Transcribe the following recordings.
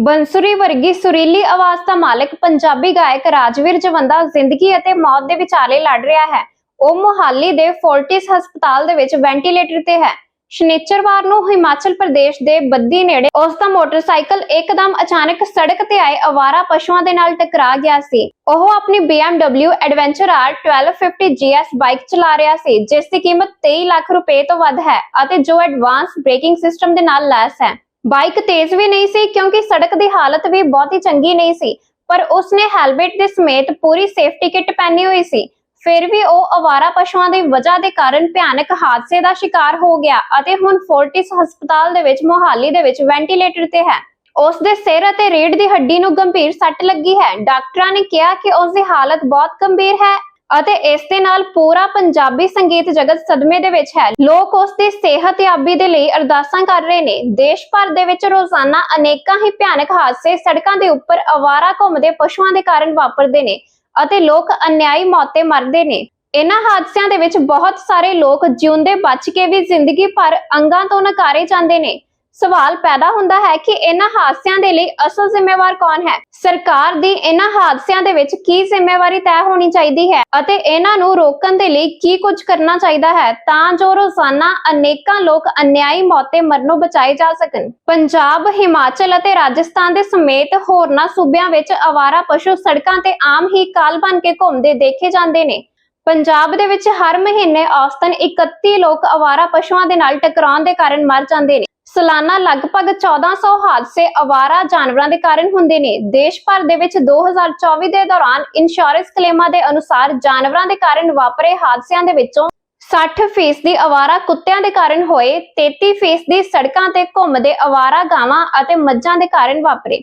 ਬੰਸੁਰੀ ਵਰਗੀ ਸੁਰੀਲੀ ਆਵਾਜ਼ ਦਾ ਮਾਲਕ ਪੰਜਾਬੀ ਗਾਇਕ ਰਾਜਵੀਰ ਜਵੰਦਾ ਜ਼ਿੰਦਗੀ ਅਤੇ ਮੌਤ ਦੇ ਵਿਚਾਲੇ ਲੜ ਰਿਹਾ ਹੈ। ਉਹ ਮੁਹਾਲੀ ਦੇ ਫੋਰਟਿਸ ਹਸਪਤਾਲ ਦੇ ਵਿੱਚ ਵੈਂਟੀਲੇਟਰ ਤੇ ਹੈ। ਸ਼ਨੀਚਰਵਾਰ ਨੂੰ ਹਿਮਾਚਲ ਪ੍ਰਦੇਸ਼ ਦੇ ਬੱਦੀ ਨੇੜੇ ਉਸ ਦਾ ਮੋਟਰਸਾਈਕਲ ਇੱਕਦਮ ਅਚਾਨਕ ਸੜਕ ਤੇ ਆਏ ਅਵਾਰਾ ਪਸ਼ੂਆਂ ਦੇ ਨਾਲ ਟਕਰਾ ਗਿਆ ਸੀ। ਉਹ ਆਪਣੀ BMW adventure R 1250 GS bike ਚਲਾ ਰਿਹਾ ਸੀ, ਜਿਸ ਦੀ ਕੀਮਤ 23 ਲੱਖ ਰੁਪਏ ਤੋਂ ਵੱਧ ਹੈ ਅਤੇ ਜੋ ਐਡਵਾਂਸ ਬ੍ਰੇਕਿੰਗ ਸਿਸਟਮ ਦੇ ਨਾਲ ਲੈਸ ਹੈ। ਬਾਈਕ ਤੇਜ਼ ਵੀ ਨਹੀਂ ਸੀ ਕਿਉਂਕਿ ਸੜਕ ਦੀ ਹਾਲਤ ਵੀ ਬਹੁਤੀ ਚੰਗੀ ਨਹੀਂ ਸੀ, ਪਰ ਉਸਨੇ ਹੈਲਮਟ ਦੇ ਸਮੇਤ ਪੂਰੀ ਸੇਫਟੀ ਕਿੱਟ ਪਹਿਨੀ ਹੋਈ ਸੀ। ਫਿਰ ਵੀ ਉਹ ਅਵਾਰਾ ਪਸ਼ੂਆਂ ਦੀ ਵਜ੍ਹਾ ਦੇ ਕਾਰਨ ਭਿਆਨਕ ਹਾਦਸੇ ਦਾ ਸ਼ਿਕਾਰ ਹੋ ਗਿਆ ਅਤੇ ਹੁਣ ਫੋਰਟਿਸ ਹਸਪਤਾਲ ਦੇ ਵਿੱਚ ਮੋਹਾਲੀ ਦੇ ਵਿੱਚ ਵੈਂਟੀਲੇਟਰ ਤੇ ਹੈ। ਉਸ ਦੇ ਸਿਰ ਅਤੇ ਰੀੜ ਦੀ ਹੱਡੀ ਨੂੰ ਗੰਭੀਰ ਸੱਟ ਲੱਗੀ ਹੈ। ਡਾਕਟਰਾਂ ਨੇ ਕਿਹਾ ਕਿ ਉਸ ਦੀ ਹਾਲਤ ਬਹੁਤ ਗੰਭੀਰ ਹੈ ਅਤੇ ਇਸ ਦੇ ਨਾਲ ਪੂਰਾ ਪੰਜਾਬੀ ਸੰਗੀਤ ਜਗਤ ਸਦਮੇ ਦੇ ਵਿੱਚ ਹੈ। ਲੋਕ ਉਸ ਦੀ ਸਿਹਤਯਾਬੀ ਦੇ ਲਈ ਅਰਦਾਸਾਂ ਕਰ ਰਹੇ ਨੇ। ਦੇਸ਼ ਭਰ ਦੇ ਵਿੱਚ ਰੋਜ਼ਾਨਾ ਅਨੇਕਾਂ ਹੀ ਭਿਆਨਕ ਹਾਦਸੇ ਸੜਕਾਂ ਦੇ ਉੱਪਰ ਅਵਾਰਾ ਘੁੰਮਦੇ ਪਸ਼ੂਆਂ ਦੇ ਕਾਰਨ ਵਾਪਰਦੇ ਨੇ ਅਤੇ ਲੋਕ ਅਨਿਆਈ ਮੌਤੇ ਮਰਦੇ ਨੇ। ਇਹਨਾਂ ਹਾਦਸਿਆਂ ਦੇ ਵਿੱਚ ਬਹੁਤ ਸਾਰੇ ਲੋਕ ਜਿਉਂਦੇ ਬਚ ਕੇ ਵੀ ਜ਼ਿੰਦਗੀ ਭਰ ਅੰਗਾਂ ਤੋਂ ਨਕਾਰੇ ਜਾਂਦੇ ਨੇ। ਸਵਾਲ ਪੈਦਾ ਹੁੰਦਾ ਹੈ ਕਿ ਇਹਨਾਂ ਹਾਦਸਿਆਂ ਦੇ ਲਈ ਅਸਲ ਜ਼ਿੰਮੇਵਾਰ ਕੌਣ ਹੈ? ਸਰਕਾਰ ਦੀ ਇਹਨਾਂ ਹਾਦਸਿਆਂ ਦੇ ਵਿੱਚ ਕੀ ਜ਼ਿੰਮੇਵਾਰੀ ਤੈਅ ਹੋਣੀ ਚਾਹੀਦੀ ਹੈ ਅਤੇ ਇਹਨਾਂ ਨੂੰ ਰੋਕਣ ਦੇ ਲਈ ਕੀ ਕੁਝ ਕਰਨਾ ਚਾਹੀਦਾ ਹੈ ਤਾਂ ਜੋ ਰੋਜ਼ਾਨਾ ਅਨੇਕਾਂ ਲੋਕ ਅਨਿਆਈ ਮੌਤੇ ਮਰਨੋਂ ਬਚਾਏ ਜਾ ਸਕਣ। ਪੰਜਾਬ, ਹਿਮਾਚਲ ਅਤੇ ਰਾਜਸਥਾਨ ਦੇ ਸਮੇਤ ਹੋਰਨਾਂ ਸੂਬਿਆਂ ਵਿੱਚ ਅਵਾਰਾ ਪਸ਼ੂ ਸੜਕਾਂ ਤੇ ਆਮ ਹੀ ਕਾਲ ਬਣ ਕੇ ਘੁੰਮਦੇ ਦੇਖੇ ਜਾਂਦੇ ਨੇ। ਪੰਜਾਬ ਦੇ ਵਿੱਚ ਹਰ ਮਹੀਨੇ ਔਸਤਨ 31 ਲੋਕ ਅਵਾਰਾ ਪਸ਼ੂਆਂ ਦੇ ਨਾਲ ਟਕਰਾਉਣ ਦੇ ਕਾਰਨ ਮਰ ਜਾਂਦੇ ਨੇ। ਸਾਲਾਨਾ ਲਗਭਗ 1400 ਹਾਦਸੇ ਅਵਾਰਾ ਜਾਨਵਰਾਂ ਦੇ ਕਾਰਨ ਹੁੰਦੇ ਨੇ। ਦੇਸ਼ ਭਰ ਦੇ ਵਿੱਚ 2024 ਦੇ ਦੌਰਾਨ ਇੰਸ਼ੋਰੈਂਸ ਕਲੇਮਾਂ ਦੇ ਅਨੁਸਾਰ ਜਾਨਵਰਾਂ ਦੇ ਕਾਰਨ ਵਾਪਰੇ ਹਾਦਸਿਆਂ ਦੇ ਵਿੱਚੋਂ 60% ਦੀ ਅਵਾਰਾ ਕੁੱਤਿਆਂ ਦੇ ਕਾਰਨ ਹੋਏ 33% ਦੀ ਸੜਕਾਂ ਤੇ ਘੁੰਮਦੇ ਅਵਾਰਾ ਗਾਵਾਂ ਅਤੇ ਮੱਝਾਂ ਦੇ ਕਾਰਨ ਵਾਪਰੇ।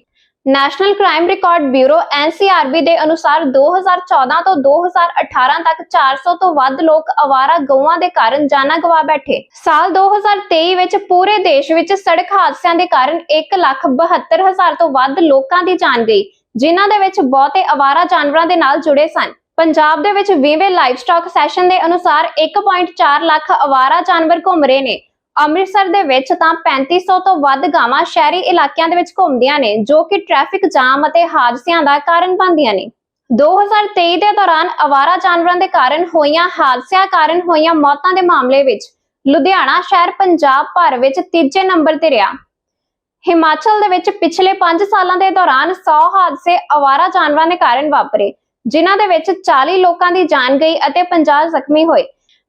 National crime record bureau NCRB ਦੇ ਅਨੁਸਾਰ 2014 ਤੋਂ 2018 ਤੱਕ 400 ਤੋਂ ਵੱਧ ਲੋਕ ਅਵਾਰਾ ਗਊਆਂ ਦੇ ਕਾਰਨ ਜਾਨਾਂ ਗਵਾ ਬੈਠੇ। ਸਾਲ 2023 ਵਿੱਚ ਪੂਰੇ ਦੇਸ਼ ਵਿੱਚ ਸੜਕ ਹਾਦਸਿਆਂ ਦੇ ਕਾਰਨ 1,72,000 ਤੋਂ ਵੱਧ ਲੋਕਾਂ ਦੀ ਜਾਨ ਗਈ ਜਿਨ੍ਹਾਂ ਦੇ ਵਿੱਚ ਬਹੁਤੇ ਅਵਾਰਾ ਜਾਨਵਰਾਂ ਦੇ ਨਾਲ ਜੁੜੇ ਸਨ। ਪੰਜਾਬ ਦੇ ਵਿੱਚ 20ਵੇਂ ਲਾਈਵ ਸਟਾਕ ਸੈਸ਼ਨ ਦੇ ਅਨੁਸਾਰ 1.4 ਲੱਖ ਅਵਾਰਾ ਜਾਨਵਰ ਘੁੰਮ ਰਹੇ ਨੇ। ਅੰਮ੍ਰਿਤਸਰ ਦੇ ਵਿੱਚ ਤਾਂ 3500 ਤੋਂ ਵੱਧ ਗਾਵਾਂ ਸ਼ਹਿਰੀ ਇਲਾਕਿਆਂ ਦੇ ਵਿੱਚ ਘੁੰਮਦੀਆਂ ਨੇ, ਜੋ ਕਿ ਟ੍ਰੈਫਿਕ ਜਾਮ ਅਤੇ ਹਾਦਸਿਆਂ ਦਾ ਕਾਰਨ ਬਣਦੀਆਂ ਨੇ। 2023 ਦੇ ਦੌਰਾਨ ਅਵਾਰਾ ਜਾਨਵਰਾਂ ਦੇ ਕਾਰਨ ਹੋਈਆਂ ਹਾਦਸਿਆਂ ਕਾਰਨ ਹੋਈਆਂ ਮੌਤਾਂ ਦੇ ਮਾਮਲੇ ਵਿੱਚ ਲੁਧਿਆਣਾ ਸ਼ਹਿਰ ਪੰਜਾਬ ਭਰ ਵਿੱਚ ਤੀਜੇ ਨੰਬਰ ਤੇ ਰਿਹਾ। ਹਿਮਾਚਲ ਦੇ ਵਿੱਚ ਪਿਛਲੇ 5 ਸਾਲਾਂ ਦੇ ਦੌਰਾਨ 100 ਹਾਦਸੇ ਅਵਾਰਾ ਜਾਨਵਰਾਂ ਦੇ ਕਾਰਨ ਵਾਪਰੇ, ਜਿਨ੍ਹਾਂ ਦੇ ਵਿੱਚ 40 ਲੋਕਾਂ ਦੀ ਜਾਨ ਗਈ ਅਤੇ 50 ਜ਼ਖਮੀ ਹੋਏ।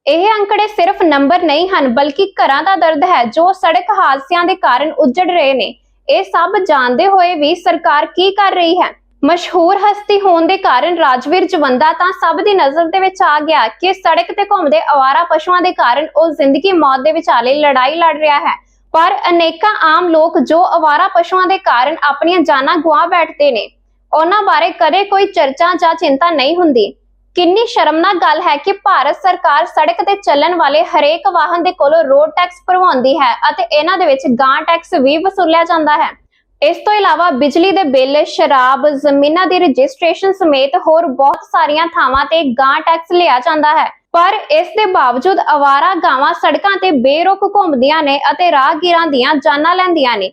ਇਹ ਅੰਕੜੇ ਸਿਰਫ ਨੰਬਰ ਨਹੀਂ ਹਨ, ਬਲਕਿ ਘਰਾਂ ਦਾ ਦਰਦ ਹੈ ਜੋ ਸੜਕ ਹਾਦਸਿਆਂ ਦੇ ਕਾਰਨ ਉੱਜੜ ਰਹੇ ਨੇ। ਇਹ ਸਭ ਜਾਣਦੇ ਹੋਏ ਵੀ ਸਰਕਾਰ ਕੀ ਕਰ ਰਹੀ ਹੈ? ਮਸ਼ਹੂਰ ਹਸਤੀ ਹੋਣ ਦੇ ਕਾਰਨ ਰਾਜਵੀਰ ਜਵੰਦਾ ਤਾਂ ਸਭ ਦੀ ਨਜ਼ਰ ਦੇ ਵਿੱਚ ਆ ਗਿਆ ਕਿ ਸੜਕ ਤੇ ਘੁੰਮਦੇ ਅਵਾਰਾ ਪਸ਼ੂਆਂ ਦੇ ਕਾਰਨ ਉਹ ਜ਼ਿੰਦਗੀ ਮੌਤ ਦੇ ਵਿਚਾਲੇ ਲੜਾਈ ਲੜ ਰਿਹਾ ਹੈ। ਪਰ ਅਨੇਕਾਂ ਆਮ ਲੋਕ ਜੋ ਅਵਾਰਾ ਪਸ਼ੂਆਂ ਦੇ ਕਾਰਨ ਆਪਣੀਆਂ ਜਾਨਾਂ ਗਵਾ ਬੈਠਦੇ ਨੇ, ਉਹਨਾਂ ਬਾਰੇ ਕਦੇ ਕੋਈ ਚਰਚਾ ਜਾਂ ਚਿੰਤਾ ਨਹੀਂ ਹੁੰਦੀ। ਕਿੰਨੀ ਸ਼ਰਮਨਾਕ ਗੱਲ ਹੈ ਕਿ ਭਾਰਤ ਸਰਕਾਰ ਸੜਕ ਤੇ ਚੱਲਣ ਵਾਲੇ ਹਰੇਕ ਵਾਹਨ ਦੇ ਕੋਲੋਂ ਰੋਡ ਟੈਕਸ ਭਰਵਾਉਂਦੀ ਹੈ ਅਤੇ ਇਹਨਾਂ ਦੇ ਵਿੱਚ ਗਾਂ ਟੈਕਸ ਵੀ ਵਸੂਲਿਆ ਜਾਂਦਾ ਹੈ। ਇਸ ਤੋਂ ਇਲਾਵਾ ਬਿਜਲੀ ਦੇ ਬਿੱਲ, ਸ਼ਰਾਬ, ਜ਼ਮੀਨਾਂ ਦੀ ਰਜਿਸਟ੍ਰੇਸ਼ਨ ਸਮੇਤ ਹੋਰ ਬਹੁਤ ਸਾਰੀਆਂ ਥਾਵਾਂ ਤੇ ਗਾਂ ਟੈਕਸ ਲਿਆ ਜਾਂਦਾ ਹੈ। ਪਰ ਇਸ ਦੇ ਬਾਵਜੂਦ ਅਵਾਰਾ ਗਾਵਾਂ ਸੜਕਾਂ ਤੇ ਬੇਰੁਕ ਘੁੰਮਦੀਆਂ ਨੇ ਅਤੇ ਰਾਹਗੀਰਾਂ ਦੀਆਂ ਜਾਨਾਂ ਲੈਂਦੀਆਂ ਨੇ।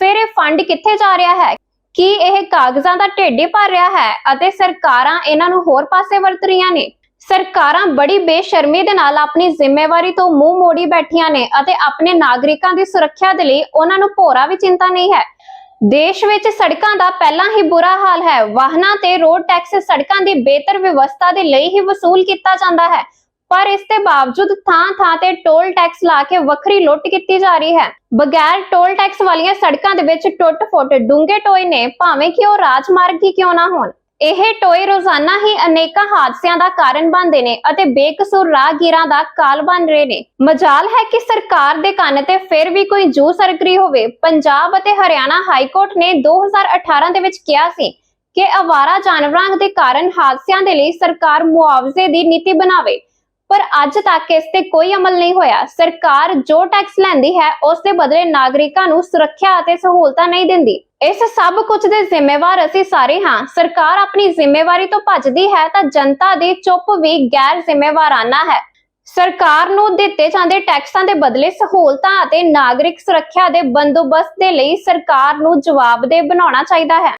ਫਿਰ ਇਹ ਫੰਡ ਕਿੱਥੇ ਜਾ ਰਿਹਾ ਹੈ? ਕੀ ਇਹ ਕਾਗਜ਼ਾਂ ਦਾ ਢੇਡੀ ਭਰ ਰਿਹਾ ਹੈ ਅਤੇ ਸਰਕਾਰਾਂ ਇਹਨਾਂ ਨੂੰ ਹੋਰ ਪਾਸੇ ਵਰਤ ਰਹੀਆਂ ਨੇ। ਸਰਕਾਰਾਂ ਬੜੀ ਬੇਸ਼ਰਮੀ ਦੇ ਨਾਲ ਆਪਣੀ ਜ਼ਿੰਮੇਵਾਰੀ ਤੋਂ ਮੂੰਹ ਮੋੜੀ ਬੈਠੀਆਂ ਨੇ ਅਤੇ ਆਪਣੇ ਨਾਗਰਿਕਾਂ ਦੀ ਸੁਰੱਖਿਆ ਦੇ ਲਈ ਉਹਨਾਂ ਨੂੰ ਭੋਰਾ ਵੀ ਚਿੰਤਾ ਨਹੀਂ ਹੈ। ਦੇਸ਼ ਵਿੱਚ ਸੜਕਾਂ ਦਾ ਪਹਿਲਾਂ ਹੀ ਬੁਰਾ ਹਾਲ ਹੈ। ਵਾਹਨਾਂ ਤੇ ਰੋਡ ਟੈਕਸ ਸੜਕਾਂ ਦੀ ਬਿਹਤਰ ਵਿਵਸਥਾ ਦੇ ਲਈ ਹੀ ਵਸੂਲ ਕੀਤਾ ਜਾਂਦਾ ਹੈ। ਪਰ ਇਸ ਦੇ ਬਾਵਜੂਦ ਥਾਂ-ਥਾਂ ਤੇ ਟੋਲ ਟੈਕਸ ਲਾ ਕੇ ਵੱਖਰੀ ਲੁੱਟ ਕੀਤੀ ਜਾ ਰਹੀ ਹੈ। ਬਗੈਰ ਟੋਲ ਟੈਕਸ ਵਾਲੀਆਂ ਸੜਕਾਂ ਦੇ ਵਿੱਚ ਟੁੱਟ-ਫੁੱਟ ਡੂੰਘੇ ਟੋਏ ਨੇ, ਭਾਵੇਂ ਕਿ ਉਹ ਰਾਜਮਾਰਗ ਹੀ ਕਿਉਂ ਨਾ ਹੋਣ। ਇਹ ਟੋਏ ਰੋਜ਼ਾਨਾ ਹੀ ਅਨੇਕਾਂ ਹਾਦਸਿਆਂ ਦਾ ਕਾਰਨ ਬਣਦੇ ਨੇ ਅਤੇ ਬੇਕਸੂਰ ਰਾਹਗੀਰਾਂ ਦਾ ਕਾਲ ਬਣ ਰਹੇ ਨੇ। ਮਜਾਲ ਹੈ ਕਿ ਸਰਕਾਰ ਦੇ ਕੰਨ ਤੇ ਫਿਰ ਵੀ ਕੋਈ ਜੂ ਸਰਕਰੀ ਹੋਵੇ। ਪੰਜਾਬ ਅਤੇ ਹਰਿਆਣਾ ਹਾਈ ਕੋਰਟ ਨੇ 2018 ਦੇ ਵਿੱਚ ਕਿਹਾ ਸੀ ਕਿ ਅਵਾਰਾ ਜਾਨਵਰਾਂ ਦੇ ਕਾਰਨ ਹਾਦਸਿਆਂ ਦੇ ਲਈ ਸਰਕਾਰ ਮੁਆਵਜ਼ੇ ਦੀ ਨੀਤੀ ਬਣਾਵੇ। ਪਰ ਅੱਜ ਤੱਕ ਇਸ ਤੇ ਕੋਈ ਅਮਲ ਨਹੀਂ ਹੋਇਆ। ਸਰਕਾਰ ਜੋ ਟੈਕਸ ਲੈਂਦੀ ਹੈ, ਉਸ ਦੇ ਬਦਲੇ ਨਾਗਰਿਕਾਂ ਨੂੰ ਸੁਰੱਖਿਆ ਅਤੇ ਸਹੂਲਤਾਂ ਨਹੀਂ ਦਿੰਦੀ। ਇਸ ਸਭ ਕੁਝ ਦੇ ਜ਼ਿੰਮੇਵਾਰ ਅਸੀਂ ਸਾਰੇ ਹਾਂ। ਸਰਕਾਰ ਆਪਣੀ ਜ਼ਿੰਮੇਵਾਰੀ ਤੋਂ ਭੱਜਦੀ ਹੈ ਤਾਂ ਜਨਤਾ ਦੀ ਚੁੱਪ ਵੀ ਗੈਰ ਜ਼ਿੰਮੇਵਾਰਾਨਾ ਹੈ। ਸਰਕਾਰ ਨੂੰ ਦਿੱਤੇ ਜਾਂਦੇ ਟੈਕਸਾਂ ਦੇ ਬਦਲੇ ਸਹੂਲਤਾਂ ਅਤੇ ਨਾਗਰਿਕ ਸੁਰੱਖਿਆ ਦੇ ਬੰਦੋਬਸਤ ਦੇ ਲਈ ਸਰਕਾਰ ਨੂੰ ਜਵਾਬਦੇਹ ਬਣਾਉਣਾ ਚਾਹੀਦਾ ਹੈ।